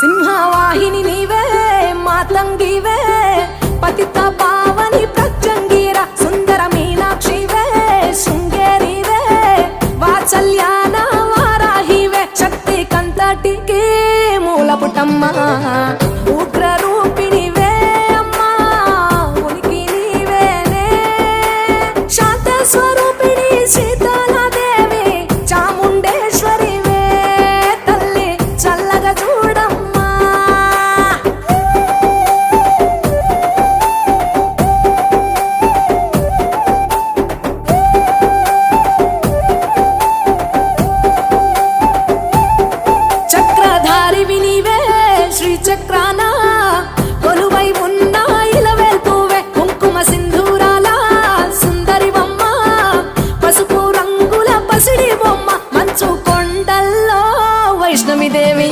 సింహవాహిని నీవే మాతంగివే. పతిత పావని ప్రత్యంగిర సుందర మీనాక్షివే. శృంగేరివే వాచల్యాన వారాహివే. శక్తి కంతటికి మూలపుటమ్మ. ఉగ్ర చక్రాన? కొలువై ఉన్న ఇలవేల్పువే కుంకుమ సింధూరాల? సుందరి పసుపు రంగుల పసిడి బొమ్మ మంచు కొండల్లో వైష్ణవిదేవి